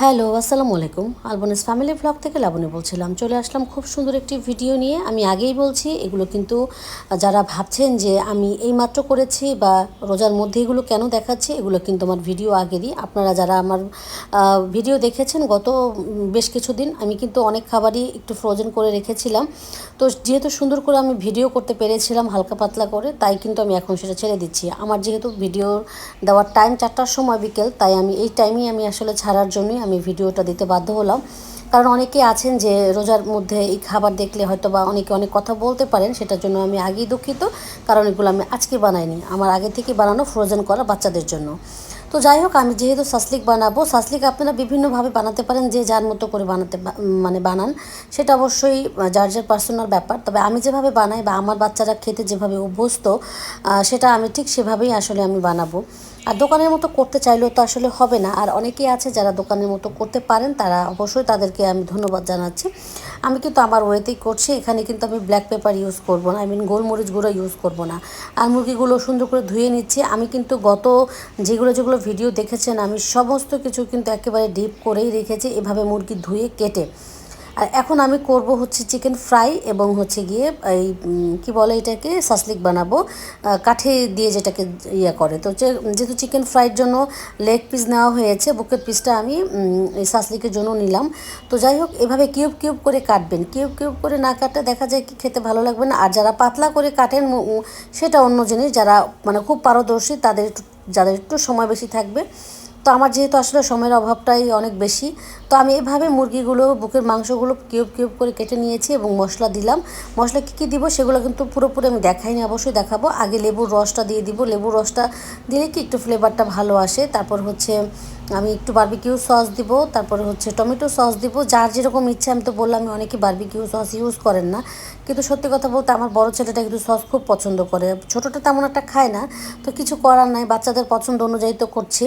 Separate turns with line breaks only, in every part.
Hello, আসসালামু আলাইকুম। আলবনিস family blog থেকে লাবণী বলছিলাম। চলে আসলাম খুব সুন্দর একটি ভিডিও নিয়ে। আমি আগেই বলছি, এগুলো কিন্তু যারা ভাবছেন যে আমি এইমাত্র করেছি বা রোজার মধ্যে এগুলো কেন দেখাচ্ছি, এগুলো কিন্তু আমার ভিডিও আগেরই। আপনারা যারা আমার ভিডিও দেখেছেন, গত বেশ কিছুদিন আমি কিন্তু অনেক খাবারই একটু ফ্রোজেন করে রেখেছিলাম। তো যেহেতু সুন্দর করে আমি ভিডিও করতে পেরেছিলাম হালকা পাতলা করে, তাই কিন্তু আমি এখন সেটা ছেড়ে দিচ্ছি। আমার যেহেতু ভিডিও দেওয়ার টাইম চারটার সময় বিকেল, তাই আমি এই টাইমেই আমি আসলে ছাড়ার জন্যই আমি ভিডিওটা দিতে বাধ্য হলাম। কারণ অনেকে আছেন যে রোজার মধ্যে এই খাবার দেখলে হয়তো বা অনেকে অনেক কথা বলতে পারেন, সেটার জন্য আমি আগেই দুঃখিত। কারণ এগুলো আমি আজকে বানাইনি। আমার আগে থেকে বানানো ফ্রোজেন করা বাচ্চাদের জন্য। তো যাই হোক, আমি যেহেতু সাসলিক বানাবো সাসলিক আপনারা বিভিন্নভাবে বানাতে পারেন, যে যার মতো করে বানাতে মানে বানান। সেটা অবশ্যই যার যার পার্সোনাল ব্যাপার। তবে আমি যেভাবে বানাই বা আমার বাচ্চারা খেতে যেভাবে অভ্যস্ত সেটা আমি ঠিক সেভাবেই আসলে আমি বানাবো। আর দোকানের মতো করতে চাইলেও তো আসলে হবে না। আর অনেকেই আছে যারা দোকানের মতো করতে পারেন, তারা অবশ্যই তাদেরকে আমি ধন্যবাদ জানাচ্ছি। আমি কিন্তু আমার ওয়েতেই করছি, এখানে কিন্তু আমি ব্ল্যাক পেপার ইউজ করব না আই মিন গোলমরিচ গুঁড়ো ইউজ করব না। আর মুরগিগুলো সুন্দর করে ধুয়ে নিচ্ছি, আমি কিন্তু গত যেগুলো যেগুলো ভিডিও দেখেছেন, আমি সমস্ত কিছু কিন্তু একেবারে ডিপ করেই রেখেছি, এভাবে মুরগি ধুয়ে কেটে। এখন আমি করব হচ্ছে চিকেন ফ্রাই এবং হচ্ছে গিয়ে এই কি বলে এটাকে, সাসলিক বানাবো। কাঠে দিয়ে যেটাকে ইয়ে করে। তো যেহেতু চিকেন ফ্রাইয়ের জন্য লেগ পিস নেওয়া হয়েছে, বুকের পিসটা আমি এই সাসলিকের জন্য নিলাম। তো যাই হোক, এভাবে কিউব কিউব করে কাটবেন। কিউব কিউব করে না কাটলে দেখা যায় কি খেতে ভালো লাগবে না। আর যারা পাতলা করে কাটেন সেটা অন্য জিনিস। যারা মানে খুব পারদর্শী, তাদের একটু, যাদের একটু সময় বেশি থাকবে তো আমার যেহেতু আসলে সময়ের অভাবটাই অনেক বেশি, তো আমি এভাবে মুরগিগুলো, বুকের মাংসগুলো কিউব কিউব করে কেটে নিয়েছি এবং মশলা দিলাম। মশলা কী কী দিব সেগুলো কিন্তু পুরোপুরি আমি দেখাইনি, অবশ্যই দেখাবো। আগে লেবুর রসটা দিয়ে দিব। লেবুর রসটা দিলে কি একটু ফ্লেভারটা ভালো আসে। তারপর হচ্ছে আমি একটু বারবিকিউ সস দিব। তারপরে হচ্ছে টমেটো সস দিব। যার যেরকম ইচ্ছে, আমি তো বললাম আমি অনেকে বারবিকিউ সস ইউজ করেন না। কিন্তু সত্যি কথা বলতে আমার বড় ছেলেটা কিন্তু সস খুব পছন্দ করে। ছোটোটা তেমন একটা খায় না। তো কিছু করার নাই, বাচ্চাদের পছন্দ অনুযায়ী তো করছি।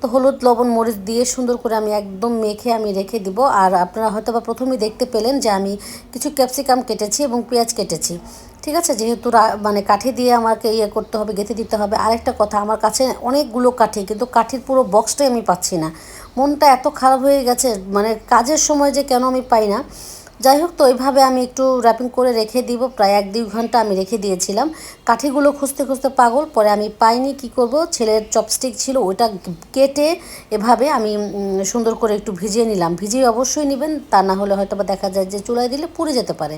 তো হলুদ, লবণ, মরিচ দিয়ে সুন্দর করে আমি একদম মেখে আমি রেখে দিব। আর আপনারা হয়তো বা প্রথমেই দেখতে পেলেন যে আমি কিছু ক্যাপসিকাম কেটেছি এবং পেঁয়াজ কেটেছি। ঠিক আছে? যেহেতু মানে কাঠি দিয়ে আমাকে ইয়ে করতে হবে, গেঁথে দিতে হবে। আরেকটা কথা, আমার কাছে অনেকগুলো কাঠি, কিন্তু কাঠির পুরো বক্সটাই আমি পাচ্ছি না। মনটা এত খারাপ হয়ে গেছে মানে কাজের সময় যে কেন আমি পাই না যাই হোক তো এইভাবে আমি একটু র্যাপিং করে রেখে দিব। প্রায় এক দুই ঘণ্টা আমি রেখে দিয়েছিলাম। কাঠিগুলো খুঁজতে খুঁজতে পাগল, পরে আমি পাইনি, কি করব? ছেলের চপস্টিক ছিল ওটা কেটে এভাবে আমি সুন্দর করে একটু ভিজিয়ে নিলাম। ভিজিয়ে অবশ্যই নেবেন, তা না হলে হয়তো বা দেখা যায় যে চুলায় দিলে পুড়ে যেতে পারে।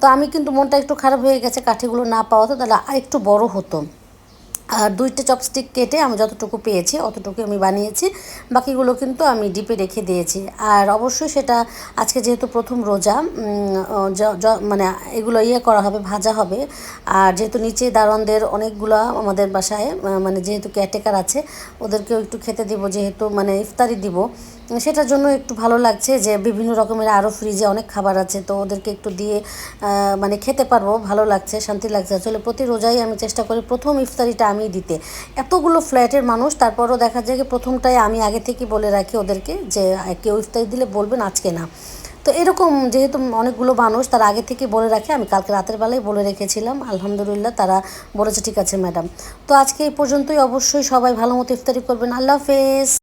তো আমি কিন্তু মনটা একটু খারাপ হয়ে গেছে, কাঠিগুলো না পাওয়াতে, তাহলে আর একটু বড় হতো। আর দুইটা চপস্টিক কেটে আমি যতটুকু পেয়েছি অতটুকু আমি বানিয়েছি। বাকিগুলো কিন্তু আমি ডিপে রেখে দিয়েছি। আর অবশ্যই সেটা আজকে যেহেতু প্রথম রোজা মানে এগুলো ইয়ে করা হবে, ভাজা হবে। আর যেহেতু নিচে দারোয়ানদের অনেকগুলো আমাদের বাসায় মানে যেহেতু ক্যাটেকার আছে, ওদেরকেও একটু খেতে দিব, যেহেতু মানে ইফতারি দিব। সেটার জন্য একটু ভালো লাগছে যে বিভিন্ন রকমের আরও ফ্রিজে অনেক খাবার আছে, তো ওদেরকে একটু দিয়ে মানে খেতে পারব, ভালো লাগছে, শান্তি লাগছে। আসলে প্রতি রোজাই আমি চেষ্টা করি প্রথম ইফতারিটা আমি দিতে। এতগুলো ফ্ল্যাটের মানুষ, তারপরও দেখা যায় যে প্রথমটাই আমি আগে থেকে বলে রাখি ওদেরকে যে কেউ ইফতারি দিলে বলবেন আজকে না। তো এরকম যেহেতু অনেকগুলো মানুষ, তারা আগে থেকে বলে রাখে, আমি কালকে রাতের বেলায় বলে রেখেছিলাম, আলহামদুলিল্লাহ তারা বলেছে, ঠিক আছে, ম্যাডাম। তো আজকে এই পর্যন্তই। অবশ্যই সবাই ভালো মতো ইফতারি করবেন। আল্লাহ হাফেজ।